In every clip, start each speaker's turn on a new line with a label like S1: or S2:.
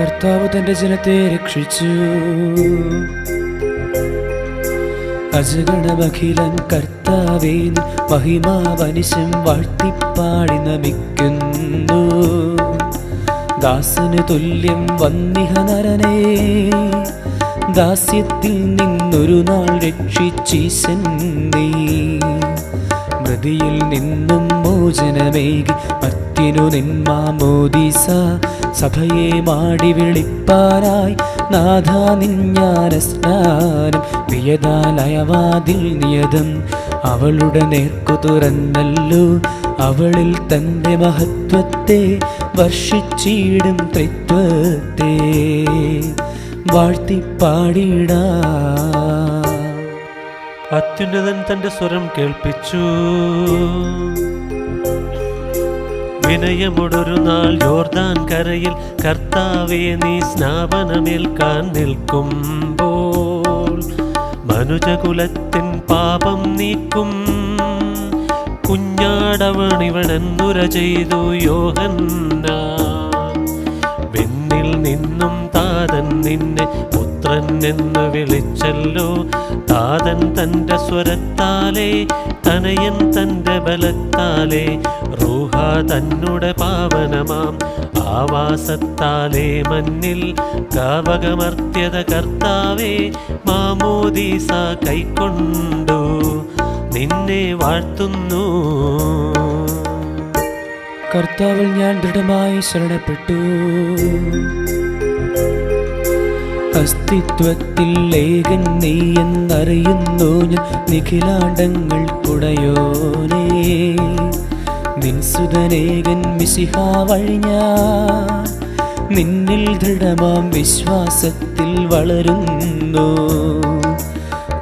S1: കർത്താവ് തന്റെ ജനത്തെ രക്ഷിച്ചു. അജഗണമഖിലം കർത്താവേ നിൻ മഹിമാവനിശം വാഴ്ത്തിപ്പാടി നമിക്കുന്നു ദാസന് തുല്യം വന്നിഹ നരനേ ദാസ്യത്തിൽ നിന്നൊരു നാൾ രക്ഷിച്ചീശൻ നീ. മൃതിയിൽ നിന്നും മോചനമേകി മർത്യനു നിന്മാമോദീസ സഭയെ മാടി വിളിപ്പാനായി നാഥ നിഞ്ഞാനസ്നാനം പ്രിയതാ പ്രിയതാലയവാതിൽ നിയതം. അവളുടെ നേർക്കു തുറന്നല്ലോ അവളിൽ തന്റെ മഹത്വത്തെ വർഷിച്ചിടും ത്രിത്വത്തെ. വാഴ്ത്തിപ്പാടിട
S2: അത്യുന്നതൻ തന്റെ സ്വരം കേൾപ്പിച്ചു. വിനയമൊടൊരു നാൾ യോർദാൻ കരയിൽ കർത്താവെ നീ സ്നാപനമേൽക്കാൻ നിൽക്കുമ്പോൾ. മനുജകുലത്തിൻ പാപം നീക്കും. കുഞ്ഞാടവണിവനെന്നുര ചെയ്തു യോഹന്ന വെണ്ണിൽ നിന്നും താതൻ നിന്നെ പുത്രൻ എന്ന് വിളിച്ചല്ലോ. താതൻ തന്റെ സ്വരത്താലേ തനയൻ തന്റെ ബലത്താലെ റൂഹ തന്നുടെ പാവനമാം. ആവാസത്താലേ മഞ്ഞിൽ കാവകമർത്യത കർത്താവേ മാമോദീസ കൈക്കൊണ്ടു നിന്നെ വാഴ്ത്തുന്നു.
S1: കർത്താവിൽ ഞാൻ ദൃഢമായി ശരണപ്പെട്ടു. അസ്തിത്വത്തിൽ ഏകൻ നീ എന്നറിയുന്നു ഞാൻ നിഖിലാണ്ടങ്ങൾക്കുടയോനേ നിൻസുതനേകൻ മിശിഹ വഴി ഞാൻ നിന്നിൽ ദൃഢമാം വിശ്വാസത്തിൽ വളരുന്നു.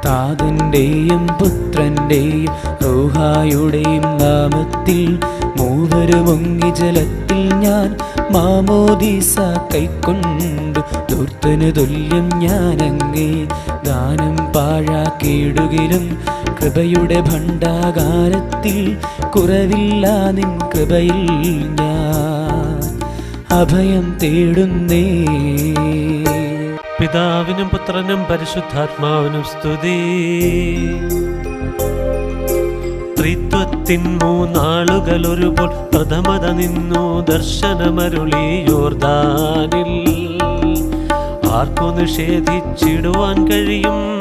S1: താതന്റെയും പുത്രന്റെയും റോഹായുടെയും നാമത്തിൽ മൂവരുമൊങ്ങി ജലത്തിൽ ഞാൻ മാമോദീസ കൈക്കൊണ്ടു ദുർത്തന് തുല്യം ഞാനങ്ങേ ദാനം പാഴാക്കിയിടുകിലും കൃപയുടെ ഭണ്ഡാകാരത്തിൽ കുറവില്ല നിൻ കൃപയിൽ ഞാൻ അഭയം തേടുന്നേ.
S2: പിതാവിനും പുത്രനും പരിശുദ്ധാത്മാവിനും സ്തുതി. ത്രിത്വത്തിൻ മൂന്നാളുകൾ ഒരുപോൽ പ്രഥമത നിന്നു ദർശനമരുളിയോർദാനിൽ. ആർക്കു നിഷേധിച്ചിടുവാൻ കഴിയും?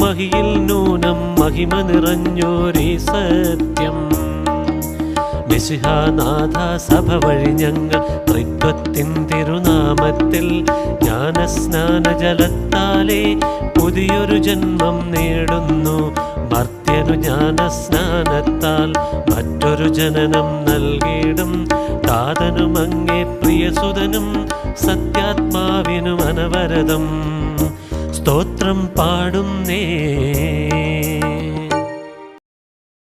S2: മഹിയിൽ നൂനം മഹിമ നിറഞ്ഞോരീ സത്യം. നിശിഹാനാഥ സഭ വഴി ഞങ്ങൾ ത്രിത്വത്തിൻ തിരുനാമത്തിൽ ജ്ഞാനസ്നാന ജലത്താലെ പുതിയൊരു ജന്മം നേടുന്നു. മർത്യനു ജ്ഞാനസ്നാനത്താൽ മറ്റൊരു ജനനം നൽകിയിടും. താതനും അങ്ങേ പ്രിയസുതനും സത്യാത്മാവിനും അനവരതം സ്തോത്രം പാടുന്നേ.